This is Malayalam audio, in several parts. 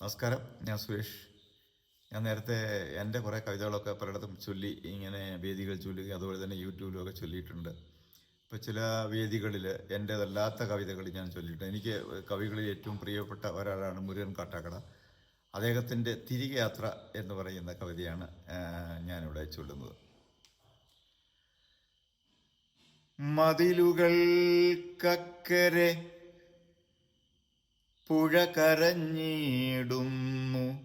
നമസ്കാരം ഞാൻ സുരേഷ്. ഞാൻ നേരത്തെ എന്റെ കുറേ കവിതകളൊക്കെ പലയിടത്തും ചൊല്ലി ഇങ്ങനെ വേദികൾ ചൊല്ലി അതുപോലെ തന്നെ യൂട്യൂബിലൊക്കെ ചൊല്ലിയിട്ടുണ്ട്. ഇപ്പോൾ ചില വേദികളിൽ എന്റേതല്ലാത്ത കവിതകൾ ഞാൻ ചൊല്ലിയിട്ടുണ്ട്. എനിക്ക് കവികളിൽ ഏറ്റവും പ്രിയപ്പെട്ട ഒരാളാണ് മുരുകൻ കാട്ടാക്കട. അദ്ദേഹത്തിന്റെ തിരികെ യാത്ര എന്ന് പറയുന്ന കവിതയാണ് ഞാനിവിടെ ചൊല്ലുന്നത്. മതിലുകൾക്കക്കരെ പുഴ കരഞ്ഞിടുന്നു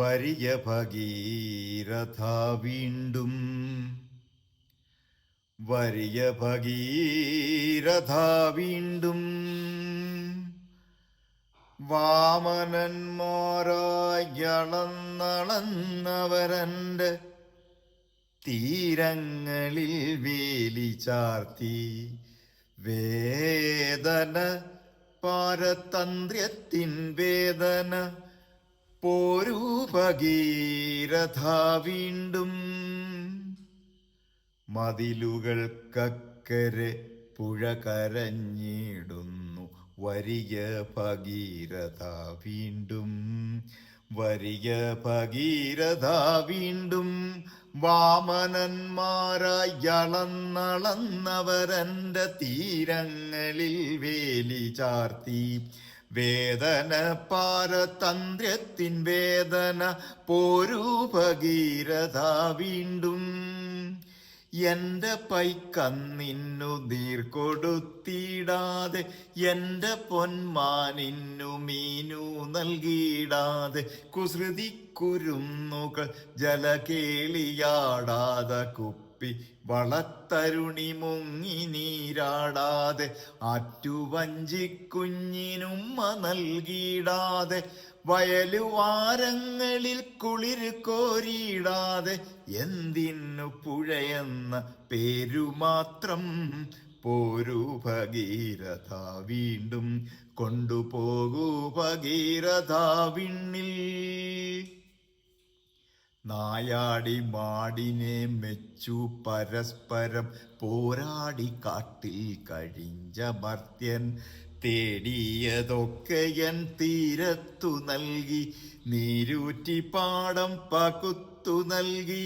വരിയ ഭഗീരഥ വീണ്ടും. വരിയ ഭഗീരഥ വീണ്ടും. വാമനന്മാരായളന്നളന്നവരന്റെ തീരങ്ങളിൽ വേലി ചാർത്തി വേദന പാരതന്ത്ര്യത്തിൻ വേദന പോരൂപഗീരഥ വീണ്ടും. മതിലുകൾക്കക്കരെ പുഴ കരഞ്ഞിടുന്നു വരിക ഭഗീരഥ വീണ്ടും. വരിക ഭഗീരഥ വീണ്ടും വാമനന്മാരായി അളന്നളന്നവരന്റെ തീരങ്ങളിൽ വേലി ചാർത്തി. വേദന പാരതന്ത്ര്യത്തിൻ വേദന പോരൂ ഭഗീരഥ വീണ്ടും. എന്റെ പൈക്കന്നിന്നു നീർ കൊടുത്തിടാതെ എന്റെ പൊന്മാനിന്നു മീനു നൽകിയിടാതെ കുസൃതി കുരുന്നുകൾ ജലകേളിയാടാതെ കുപ്പി വളത്തരുണി മുങ്ങി നീരാടാതെ ആറ്റുവഞ്ചിക്കുഞ്ഞിനുമ്മ നൽകിയിടാതെ വയലുവാരങ്ങളിൽ കുളിര് കോരിയിടാതെ എന്തിന്നു പുഴയെന്ന പേരു മാത്രം പോരൂ ഭഗീരഥ വീണ്ടും കൊണ്ടുപോകൂ ഭഗീരഥ വിണ്ണിൽ. നായാടി മാടിനെ മെച്ചു പരസ്പരം പോരാടി കാട്ടിൽ കഴിഞ്ഞ മർത്യൻ തേടിയതൊക്കെയൻ തീരത്തു നൽകി നീരൂറ്റി പാടം പകുത്തു നൽകി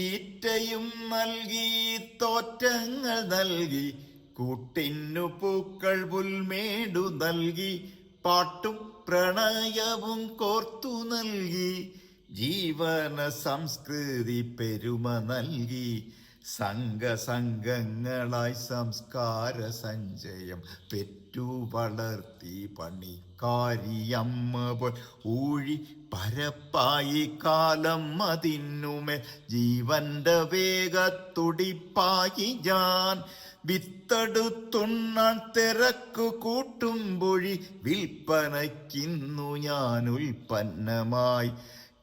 ഈറ്റയും നൽകി തോറ്റങ്ങൾ നൽകി കൂട്ടിന്നു പൂക്കൾ പുൽമേടു നൽകി പാട്ടും പ്രണയവും കോർത്തു നൽകി. ജീവന സംസ്കൃതി പെരുമ നൽകി സംഘസംഘങ്ങളായി സംസ്കാര സഞ്ചയം പെറ്റു വളർത്തി പണിക്കാരിയമ്മ പോൽ ഊഴി പരപ്പായി കാലം അതിന്നുമേ ജീവന്റെ വേഗത്തുടിപ്പായി ഞാൻ വിത്തെടുത്തുണ്ണാൻ തിരക്കു കൂട്ടുമ്പൊഴി വിൽപ്പനയ്ക്കിന്നു ഞാൻ ഉൽപ്പന്നമായി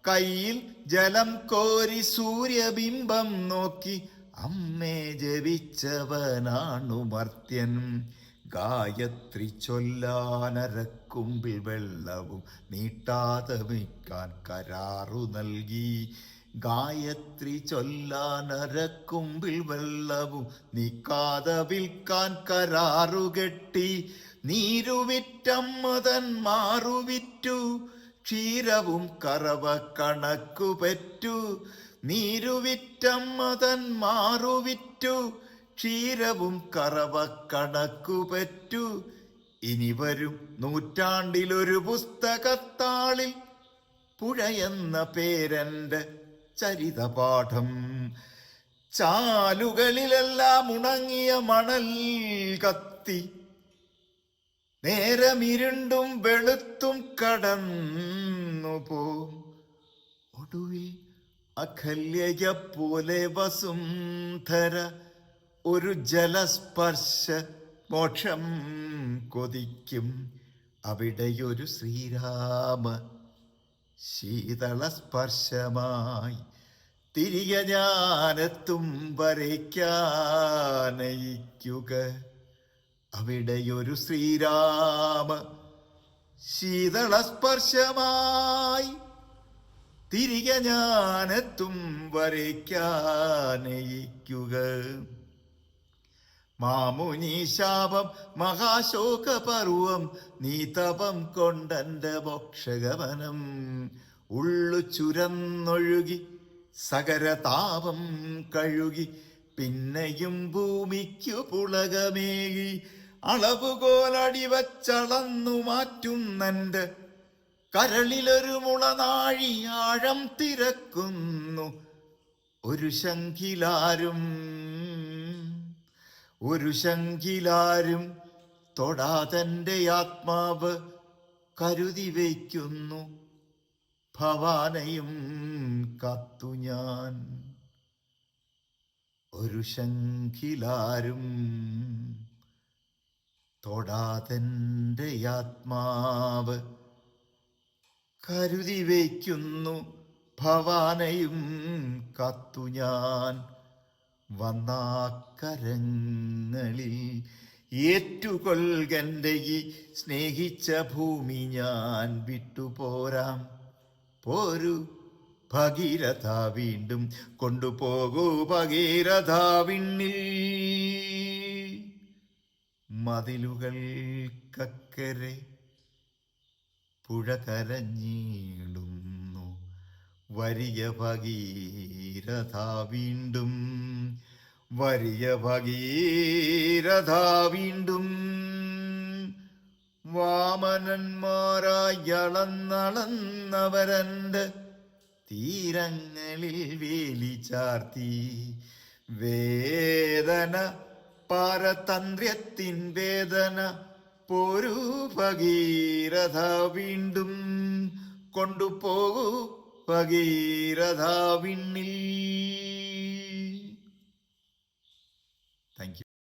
കയ്യിൽ ജലം കോരി സൂര്യബിംബം നോക്കി അമ്മേ ജപിച്ചവനാണു മർത്യൻ. ഗായത്രി ചൊല്ലാനരക്കുമ്പിൽ വെള്ളവും നീട്ടാതെ വിൽക്കാൻ കരാറു നൽകി. ഗായത്രി ചൊല്ലാനരക്കുമ്പിൽ വെള്ളവും നീക്കാതെ വിൽക്കാൻ കരാറു നീരുവിറ്റം നീരുവിറ്റമ്മതൻ മാറുവിറ്റു. ക്ഷീരവും കറവ കണക്കു പെറ്റു നീരുവിറ്റമ്മതൻ മാറുവിറ്റു. ക്ഷീരവും കറവ കണക്കു പറ്റു. ഇനി വരും നൂറ്റാണ്ടിലൊരു പുസ്തകത്താളിൽ പുഴയെന്ന പേരന്റെ ചരിതപാഠം. ചാലുകളിലെല്ലാം ഉണങ്ങിയ മണൽ കത്തി നേരമിരുണ്ടും വെളുത്തും കടന്നു പോ ഒടുവിൽ അഖല്യയ പോലെ വസുന്ധര ഒരു ജലസ്പർശ മോക്ഷം കൊതിക്കും. അവിടെയൊരു ശ്രീരാമ ശീതള സ്പർശമായി തിരികെ ഞാനെത്തും വരയ്ക്കാനയിക്കുക. അവിടെയൊരു ശ്രീരാമ ശീതളസ്പർശമായി തിരികെ ഞാനെത്തും വരയ്ക്കാനയിക്കുക. മാമുനി ശാപം മഹാശോകപർവം നീ തപം കൊണ്ടെന്റെ മോക്ഷഗമനം ഉള്ളു ചുരന്നൊഴുകി സകരതാപം കഴുകി പിന്നെയും ഭൂമിക്കു പുളകമേകി അളവുകോലടി വച്ചളന്നു മാറ്റുന്നെന്റെ കരളിലൊരു മുളനാഴി ആഴം തിരക്കുന്നു. ഒരു ശങ്കിലാരും ഒരു ശങ്കിലാരും തൊടാതന്റെ ആത്മാവ് കരുതി വയ്ക്കുന്നു. ഭവാനയും കത്തു ഞാൻ. ഒരു ശങ്കിലാരും തൊടാതെന്റെ ആത്മാവ് കരുതി വയ്ക്കുന്നു. ഭവാനയും കത്തു ഞാൻ. വന്നാക്കരങ്ങളിൽ ഏറ്റുകൊൽകന്റെ ഈ സ്നേഹിച്ച ഭൂമി ഞാൻ വിട്ടുപോരാം. പോരു. ഭഗീരഥ വീണ്ടും കൊണ്ടുപോകൂ. ഭഗീരഥ വിണ്ണിൽ. മതിലുകൾ കക്കരെ പുഴ കരഞ്ഞീളുന്നു വലിയ ഭഗീരഥ വീണ്ടും വലിയ ഭഗീരഥ വീണ്ടും. വാമനന്മാരായി അളന്നളന്നവരണ്ട് തീരങ്ങളിൽ വേലി ചാർത്തി വേദന പാരതന്ത്ര്യത്തിൻ വേദന പോരൂ ഭഗീരഥ വീണ്ടും. കൊണ്ടുപോകൂ ഭഗീരഥ വിണ്ണിൽ.